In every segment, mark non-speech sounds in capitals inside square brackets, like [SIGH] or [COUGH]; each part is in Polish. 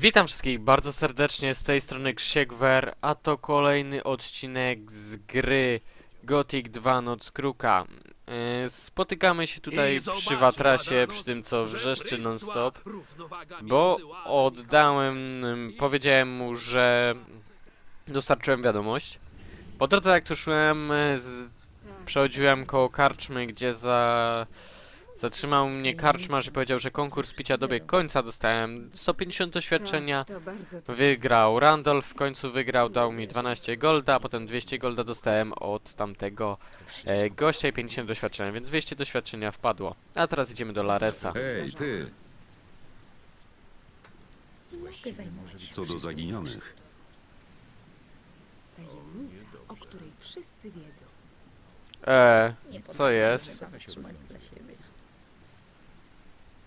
Witam wszystkich bardzo serdecznie, z tej strony Krzysiek Wer, a to kolejny odcinek z gry Gothic 2 Noc Kruka. Yy, Spotykamy się tutaj przy Watrasie, przy tym co wrzeszczy non-stop, bo oddałem, powiedziałem mu, że dostarczyłem wiadomość. Po drodze jak tu szłem, z, przechodziłem koło karczmy, gdzie za... Zatrzymał mnie karczmarz i powiedział, że konkurs picia dobiegł końca, dostałem 150 doświadczenia. To Wygrał Randolph, w końcu wygrał, dał mi 12 golda, a potem 200 golda dostałem od tamtego e, gościa i 50 doświadczenia, więc 200 doświadczenia wpadło. A teraz idziemy do Laresa. Ej, ty, Nie mogę zajmować się co do zaginionych. tajemnica, o której wszyscy wiedzą. E, co jest? Trzeba trzymać dla siebie.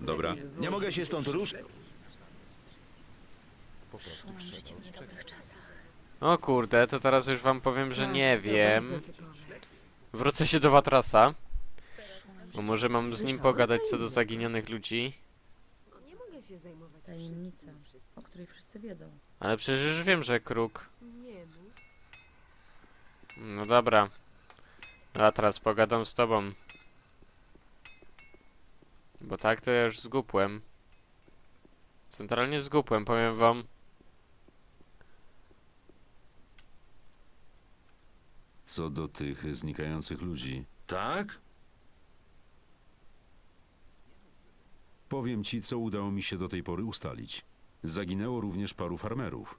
Dobra, Nie mogę się stąd ruszyć. Życie w niedobrych czasach. O kurde, to teraz już wam powiem, że Tak, nie wiem. Wrócę się do Watrasa, bo życie może mam z nim pogadać co do zaginionych ludzi. Nie mogę się zajmować Tajemnica, o której wszyscy wiedzą. Ale przecież już wiem, że kruk. Nie mów. No dobra. A teraz pogadam z tobą. Bo tak to ja już zgupłem. Centralnie zgupłem, powiem wam. Co do tych znikających ludzi, Tak? powiem ci, co udało mi się do tej pory ustalić. Zaginęło również paru farmerów.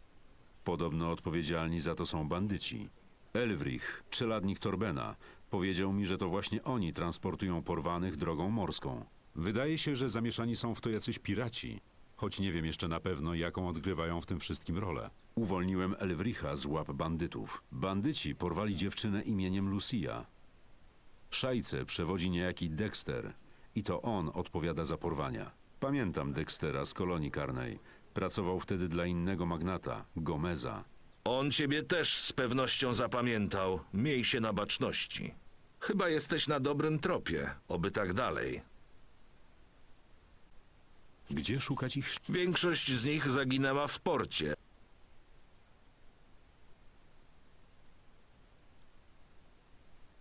Podobno odpowiedzialni za to są bandyci. Elwrich, czeladnik Torbena, powiedział mi, że to właśnie oni transportują porwanych drogą morską. Wydaje się, że zamieszani są w to jacyś piraci, choć nie wiem jeszcze na pewno, jaką odgrywają w tym wszystkim rolę. Uwolniłem Elwricha z łap bandytów. Bandyci porwali dziewczynę imieniem Lucia. Szajce przewodzi niejaki Dexter i to on odpowiada za porwania. Pamiętam Dextera z kolonii karnej. Pracował wtedy dla innego magnata, Gomeza. On ciebie też z pewnością zapamiętał. Miej się na baczności. Chyba jesteś na dobrym tropie. Oby tak dalej. Gdzie szukać ich? Większość z nich zaginęła w porcie.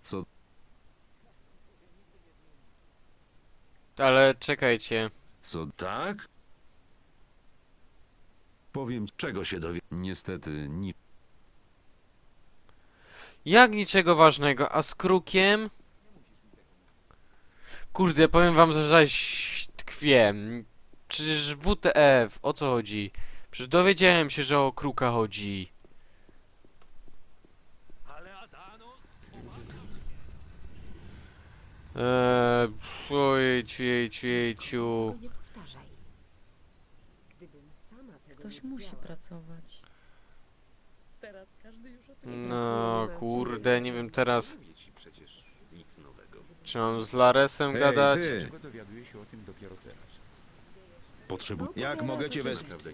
Co Ale czekajcie. Co Tak? powiem, Czego się dowie? niestety nic. Jak niczego ważnego, a z krukiem? Kurde, powiem wam, że zaś tkwię. Przecież WTF, o co chodzi? Przecież dowiedziałem się, że o kruka chodzi. Eee, ojejciu, jejciu, jejciu. Tego nie powtarzaj. Gdybym sama tego Ktoś nie musi pracować. Teraz każdy już o tym No, kurde, nie wiem teraz. Czy mam z Laresem gadać? ty! No, Potrzebuję. Jak mogę cię wesprzeć?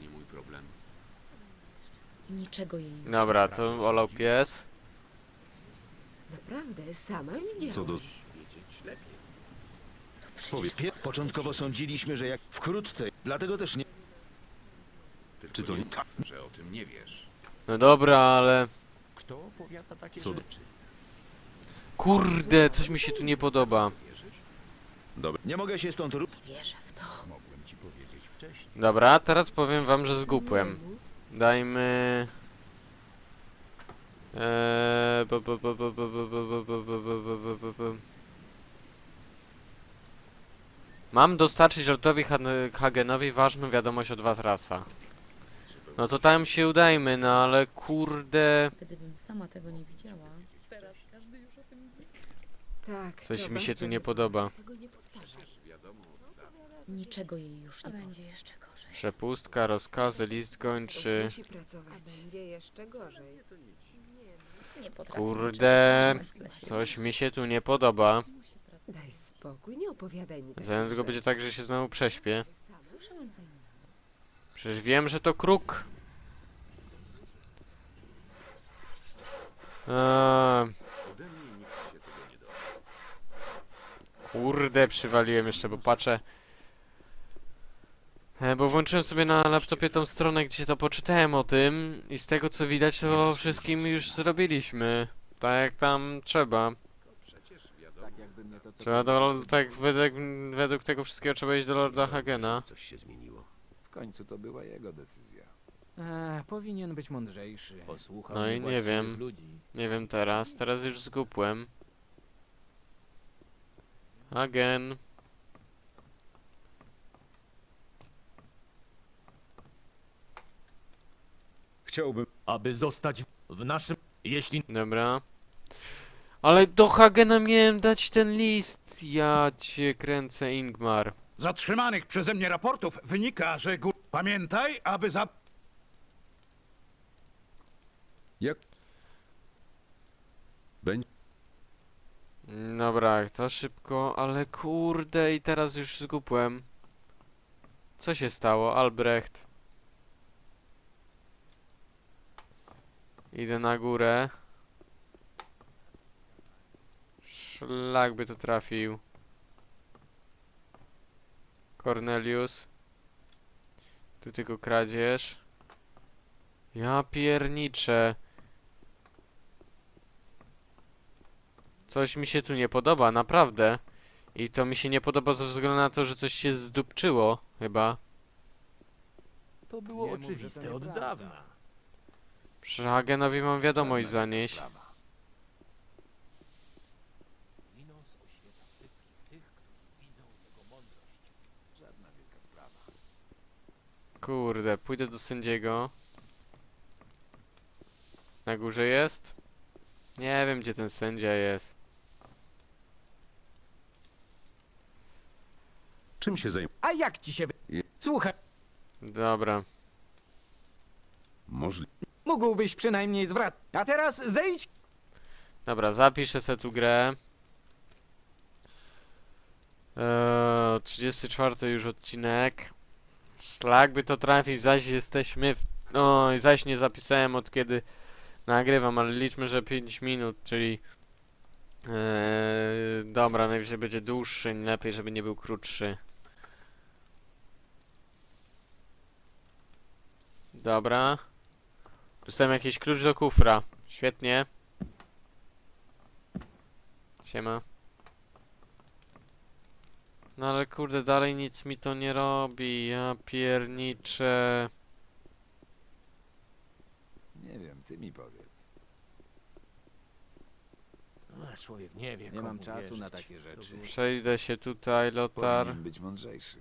Niczego jej już Dobra, to olał pies. Naprawdę, sama widziałam. Co do... Powiedz, Pie- Początkowo sądziliśmy, że jak wkrótce, dlatego też nie. czy to nie... No dobra, ale... Co do... Kurde, coś mi się tu nie podoba. Dobra. Nie mogę się stąd ruszyć. wierzę w to. Dobra, teraz powiem wam, że zgupłem. Dajmy... Eee... Mam dostarczyć Lordowi Hagenowi ważną wiadomość od Watrasa. No to tam się udajmy, no ale kurde... Gdybym sama tego nie widziała... Teraz każdy już o tym wie. Tak, Coś mi się tu nie podoba. Niczego jej już nie będzie jeszcze Przepustka, rozkazy, list gończy... Musi pracować. Będzie jeszcze gorzej. Nie potrafię Kurde, niczego trzymać dla siebie. Coś mi się tu nie podoba. Daj spokój, nie opowiadaj mi Zanim tylko będzie tak, że się znowu prześpię. Przecież wiem, że to kruk. Eee. Kurde, przywaliłem jeszcze, bo patrzę. E, Bo włączyłem sobie na laptopie tą stronę, gdzie to poczytałem o tym i z tego co widać to wszystkim już zrobiliśmy. Tak jak tam trzeba. Trzeba do, tak według, według tego wszystkiego trzeba iść do Lorda Hagena. Coś się zmieniło. W końcu to była jego decyzja. Eee, powinien być mądrzejszy. Posłuchał No i nie wiem. Ludzi. Nie wiem teraz, teraz już zgupłem. Hagen. Chciałbym... Aby zostać w naszym... Jeśli Dobra. Ale do Hagena miałem dać ten list. Ja cię kręcę, Ingmar. Z otrzymanych przeze mnie raportów wynika, że gó... Pamiętaj, aby za... Jak... Będzie... Dobra, to szybko, ale kurde i teraz już zgupłem. Co się stało, Albrecht? Idę na górę. Szlak by to trafił. Cornelius. Ty tylko kradzież. Ja pierniczę. Coś mi się tu nie podoba, naprawdę. I to mi się nie podoba ze względu na to, że coś się zdupczyło, chyba. to było oczywiste od dawna. Przy Hagenowi mam wiadomość zanieść. sprawa. Minos oświeca wszystkich tych, którzy widzą jego mądrość. Żadna wielka sprawa. Kurde, pójdę do sędziego. Na górze jest? Nie wiem, gdzie ten sędzia jest. Czym się zajmę? A jak ci się... Słuchaj, Dobra. Możli... mógłbyś przynajmniej zwracać. A teraz zejdź... Dobra, zapiszę se tu grę. Eee, 34 już odcinek. Szlak by to trafić, zaś jesteśmy w... Oj, zaś nie zapisałem od kiedy nagrywam, ale liczmy, że 5 minut, czyli... Eee, dobra, najwyżej będzie dłuższy, lepiej, żeby nie był krótszy. Dobra. Dostałem jakiś klucz do kufra. Świetnie. Siema. No ale kurde, dalej nic mi to nie robi. Ja pierniczę. Nie wiem, ty mi powiedz. A, człowiek nie wie, Nie komu mam czasu wierzyć. na takie rzeczy. Przejdę się tutaj, Lotar. Powinien być mądrzejszy.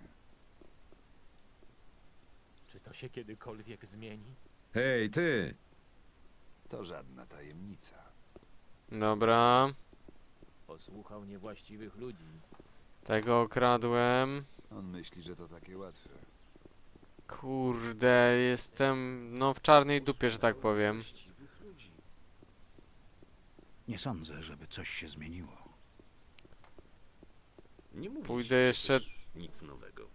Czy to się kiedykolwiek zmieni? Hej, ty! To żadna tajemnica. Dobra. Posłuchał niewłaściwych ludzi. Tego okradłem. On myśli, że to takie łatwe. Kurde, jestem no w czarnej dupie, że tak powiem. Nie sądzę, żeby coś się zmieniło. Nie mówiliście Pójdę jeszcze... przecież Nic nowego.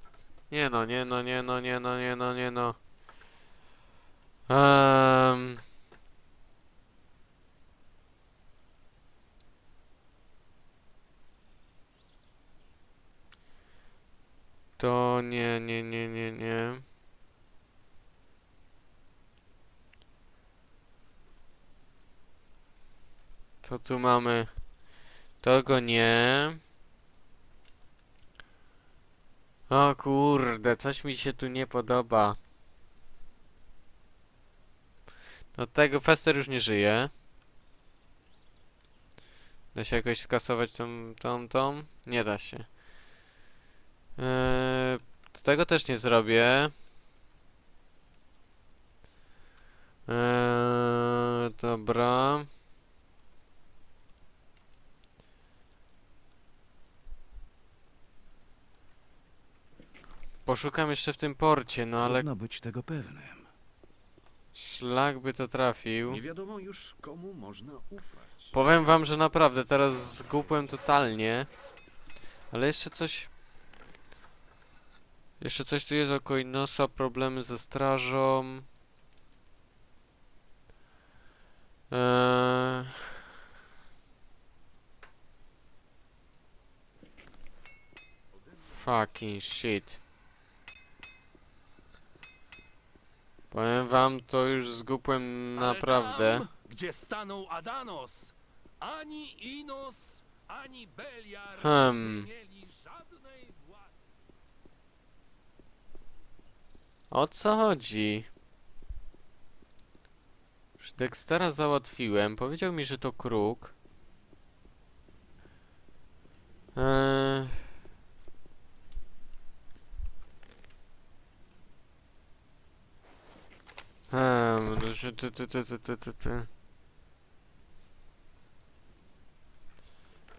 Nie no, nie no, nie no, nie no, nie no, nie no. Um. To nie, nie, nie, nie, nie. To tu mamy. Tego nie. O kurde, coś mi się tu nie podoba. No tego Fester już nie żyje. Da się jakoś skasować tą, tą, tą? Nie da się. Eee, tego też nie zrobię. Eee, dobra. Poszukam jeszcze w tym porcie, no ale Trudno być tego pewnym. Szlak by to trafił. Nie wiadomo już, komu można ufać. Powiem wam, że naprawdę teraz zgupłem totalnie. Ale jeszcze coś... Jeszcze coś tu jest o Koinosa, problemy ze strażą. Eee... Fucking shit. Powiem wam, to już zgupłem naprawdę. Ale tam, gdzie stanął Adanos, ani Inos, ani Beliar Hmm. nie mieli żadnej władzy. O co chodzi? Już Dextera załatwiłem. Powiedział mi, że to kruk. Eee... Hmm, no, że ty, ty, ty, ty, ty, ty, ty.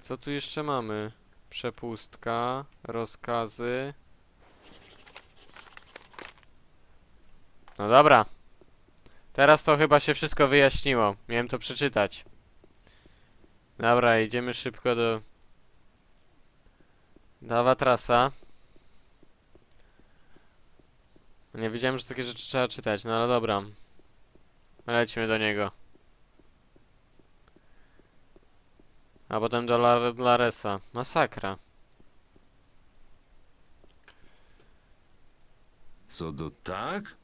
Co tu jeszcze mamy? Przepustka, rozkazy. No dobra. Teraz to chyba się wszystko wyjaśniło. Miałem to przeczytać. Dobra, idziemy szybko do... Do Awatrasa. Nie wiedziałem, że takie rzeczy trzeba czytać, no ale dobra. Lećmy do niego. A potem do Lar Laresa. Masakra. Co do... Tak?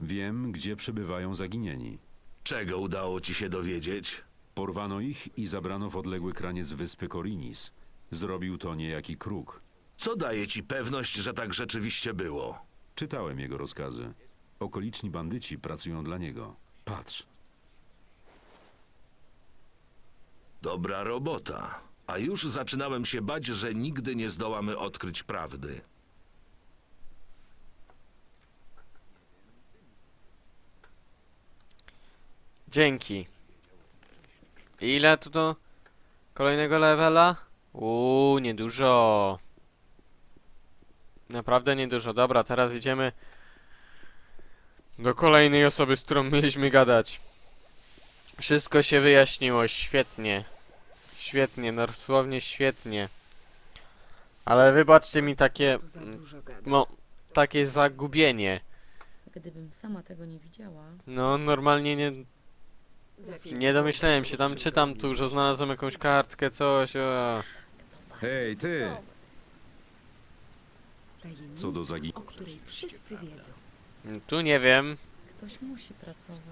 Wiem, gdzie przebywają zaginieni. Czego udało ci się dowiedzieć? Porwano ich i zabrano w odległy kraniec wyspy Korinis. Zrobił to niejaki kruk. Co daje ci pewność, że tak rzeczywiście było? Czytałem jego rozkazy. Okoliczni bandyci pracują dla niego. Patrz. Dobra robota. A już zaczynałem się bać, że nigdy nie zdołamy odkryć prawdy. Dzięki. Ile tu do kolejnego levela? Uuu, niedużo. Naprawdę niedużo. Dobra, teraz idziemy do kolejnej osoby, z którą mieliśmy gadać. Wszystko się wyjaśniło, świetnie. Świetnie, no dosłownie świetnie. Ale wybaczcie mi takie, gada. no, takie zagubienie. Gdybym sama tego nie widziała, No, normalnie nie, Nie domyślałem się, tam czytam tu, że znalazłem jakąś kartkę, coś, a... Hej, ty! Co do zagi... o której wszyscy wiedzą. Tu nie wiem. ktoś musi pracować.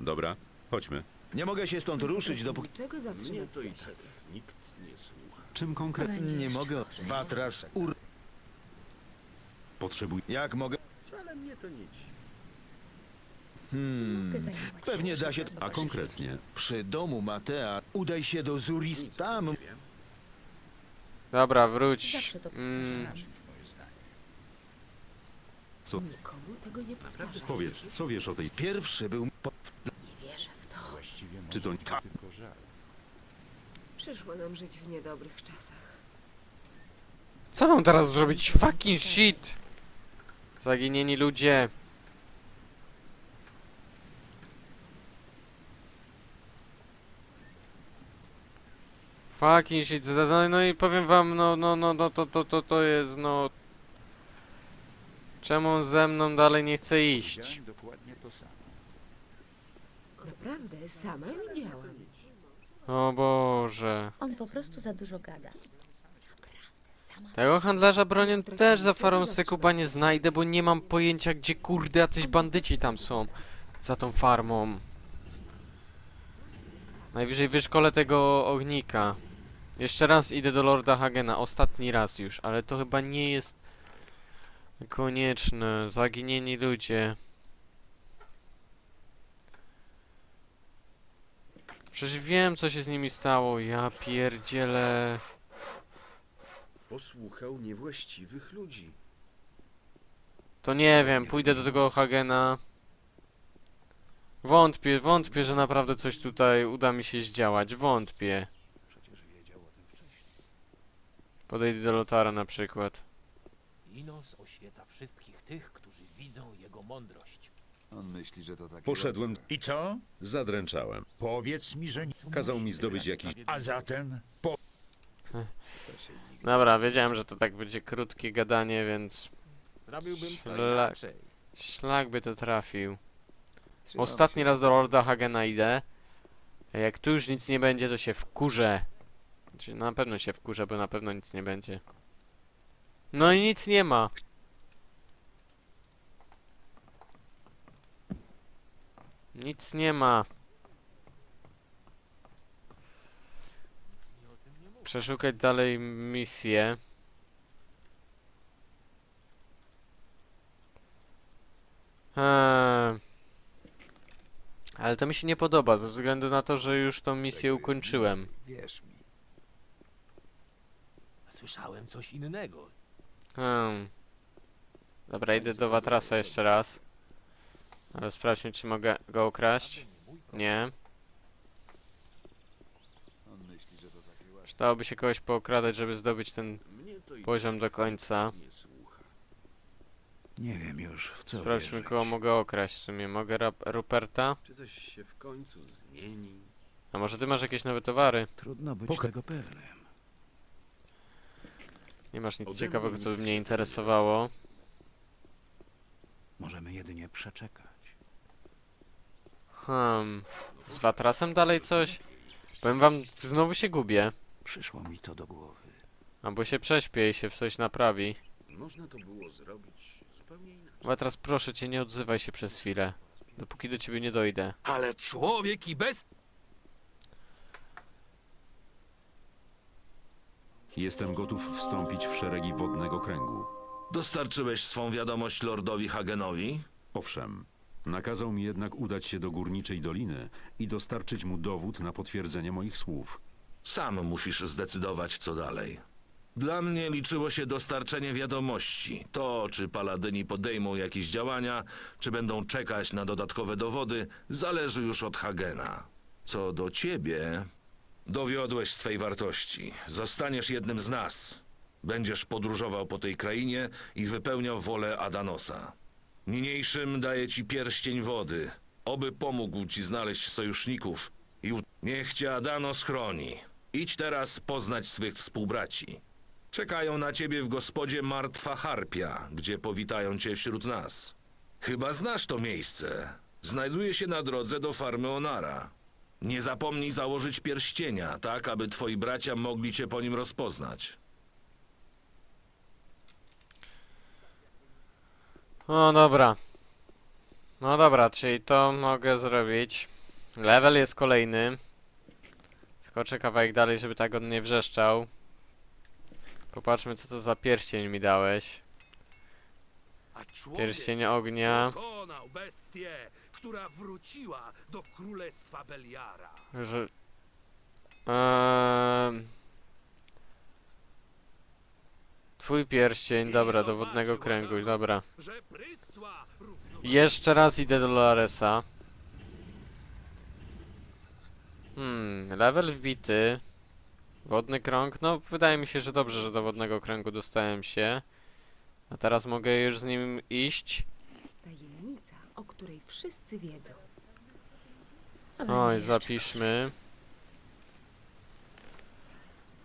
Dobra, chodźmy. Nie mogę się stąd ruszyć, dopóki... Czego zatrzymać Mnie to i tak nikt nie słucha. Czym konkretnie Będzie Nie jeszcze mogę. gorzej. Watras, ur... potrzebuj... Jak mogę? Wcale mnie to nie dziwi. Hmm... Mogę zajmować Pewnie się da się- wszystkim. A konkretnie? Przy domu Matea udaj się do Zuris. Nic Tam nie wiem. Dobra, wróć. Zawsze to Mm. Co? Nikomu tego nie powtarzaj. Powiedz, co wiesz o tej... pierwszy był... Po... Nie wierzę w to. Czy to... Przyszło nam żyć w niedobrych czasach. co mam teraz zrobić? Fucking shit! Zaginieni ludzie. Fucking shit. No, no i powiem wam, no, no, no, no, to, to, to, to jest, no... Czemu on ze mną dalej nie chce iść? Naprawdę, sama widziałam. O Boże. On po prostu za dużo gada. Tego handlarza bronią też za farą sekuba nie znajdę, bo nie mam pojęcia gdzie kurde jacyś bandyci tam są. Za tą farmą. Najwyżej wyszkolę tego ognika. Jeszcze raz idę do Lorda Hagena, ostatni raz już, ale to chyba nie jest konieczne. Zaginieni ludzie. Przecież wiem co się z nimi stało, ja pierdzielę. Posłuchał niewłaściwych ludzi. To nie wiem, pójdę do tego Hagena. Wątpię, wątpię, że naprawdę coś tutaj uda mi się zdziałać. Wątpię. Podejdę do Lotara na przykład. Inos oświeca wszystkich tych, którzy widzą jego mądrość. On myśli, że to takie... Poszedłem... I co? Zadręczałem. Powiedz mi, że nie. Kazał mi zdobyć jakiś... A zatem po... [LAUGHS] Dobra, wiedziałem, że to tak będzie krótkie gadanie, więc Zrobiłbym to Szlak. inaczej. szlak by to trafił. Ostatni raz do Lorda Hagena idę. Jak tu już nic nie będzie, to się wkurzę. Znaczy, na pewno się wkurzę, bo na pewno nic nie będzie. No i nic nie ma. Nic nie ma. Przeszukać dalej misję. Eee. Ale to mi się nie podoba, ze względu na to, że już tą misję ukończyłem. Wierz mi. Słyszałem coś innego. Hmm. Dobra, idę do Watrasa jeszcze raz. Ale sprawdźmy, czy mogę go okraść. Nie. Przydałoby się kogoś pookradać, żeby zdobyć ten poziom do końca. nie słucha. Nie wiem już, w co Sprawdźmy, wierzyć. kogo mogę okraść w sumie. Mogę Rap Ruperta? Czy coś się w końcu zmieni? A może ty masz jakieś nowe towary? Trudno być tego pewnym. Nie masz nic Ode ciekawego, mnie co by nic mnie interesowało. Możemy jedynie przeczekać. Hmm. Z Watrasem dalej coś? Powiem wam, znowu się gubię. Przyszło mi to do głowy. Albo się prześpię i się w coś naprawi. Można to było zrobić zupełnie inaczej. Watras, proszę cię, nie odzywaj się przez chwilę. Dopóki do ciebie nie dojdę. Ale człowiek i bez... Jestem gotów wstąpić w szeregi wodnego kręgu. Dostarczyłeś swą wiadomość lordowi Hagenowi? Owszem, nakazał mi jednak udać się do górniczej doliny i dostarczyć mu dowód na potwierdzenie moich słów. Sam musisz zdecydować, co dalej. Dla mnie liczyło się dostarczenie wiadomości. To, czy paladyni podejmą jakieś działania, czy będą czekać na dodatkowe dowody, zależy już od Hagena. Co do ciebie, dowiodłeś swej wartości. Zostaniesz jednym z nas. Będziesz podróżował po tej krainie i wypełniał wolę Adanosa. Niniejszym daję ci pierścień wody. Oby pomógł ci znaleźć sojuszników i niech cię Adanos chroni. Idź teraz poznać swych współbraci. Czekają na ciebie w gospodzie Martwa Harpia, gdzie powitają cię wśród nas. Chyba znasz to miejsce. Znajduje się na drodze do farmy Onara. Nie zapomnij założyć pierścienia, tak aby twoi bracia mogli cię po nim rozpoznać. No dobra. No dobra, czyli to mogę zrobić. Level jest kolejny. Skoczę kawałek dalej, żeby tak on nie wrzeszczał. Popatrzmy, co to za pierścień mi dałeś. Pierścień ognia. Która wróciła do królestwa Beliara. Że... Eee... Twój pierścień, dobra, do wodnego kręgu, dobra. Jeszcze raz idę do Laresa. Hmm, level wbity. Wodny krąg, no wydaje mi się, że dobrze, że do wodnego kręgu dostałem się. A teraz mogę już z nim iść. Której wszyscy wiedzą. A Oj, jeszcze zapiszmy.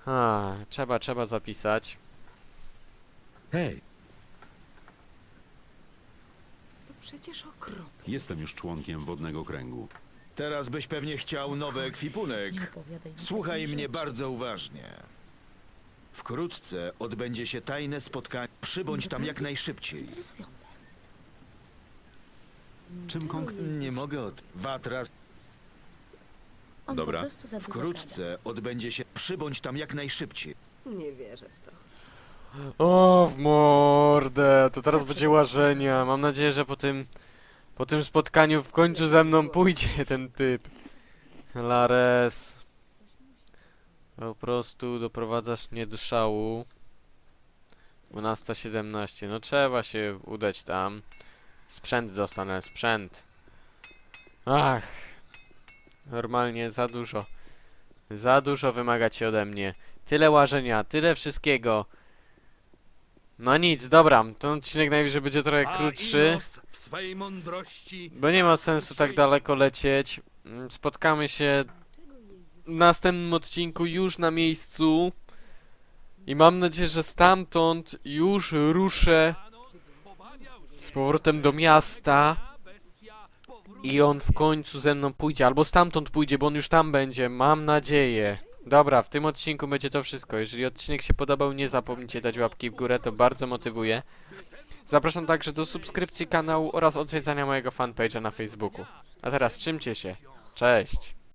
A, trzeba, trzeba zapisać. Hej, gorzej. To przecież okropne. Jestem już członkiem wodnego kręgu. Teraz byś pewnie chciał nowy ekwipunek. Opowiadaj mi Słuchaj takich mnie rzeczy. bardzo uważnie. Wkrótce odbędzie się tajne spotkanie. Przybądź tam jak najszybciej. Interesujące. Czym Czego konk- jej- Nie mogę od... Watras. On Dobra. Po prostu za dużo Wkrótce odbędzie się... Przybądź tam jak najszybciej. Nie wierzę w to. O, w mordę! To teraz będzie łażenia. Mam nadzieję, że po tym... Po tym spotkaniu w końcu ze mną pójdzie ten typ. Lares. Po prostu doprowadzasz mnie do szału. 12.17. No trzeba się udać tam. Sprzęt dostanę, sprzęt. Ach. Normalnie za dużo. Za dużo wymagacie ode mnie. Tyle łażenia, tyle wszystkiego. No nic, dobra, ten odcinek najwyżej będzie trochę krótszy, bo nie ma sensu tak daleko lecieć. Mm, Spotkamy się w następnym odcinku już na miejscu. I mam nadzieję, że stamtąd już ruszę z powrotem do miasta. I on w końcu ze mną pójdzie, albo stamtąd pójdzie, bo on już tam będzie, mam nadzieję. Dobra, w tym odcinku będzie to wszystko. Jeżeli odcinek się podobał, nie zapomnijcie dać łapki w górę, to bardzo motywuje. Zapraszam także do subskrypcji kanału oraz odwiedzania mojego fanpage'a na Facebooku. A teraz trzymcie się. Cześć.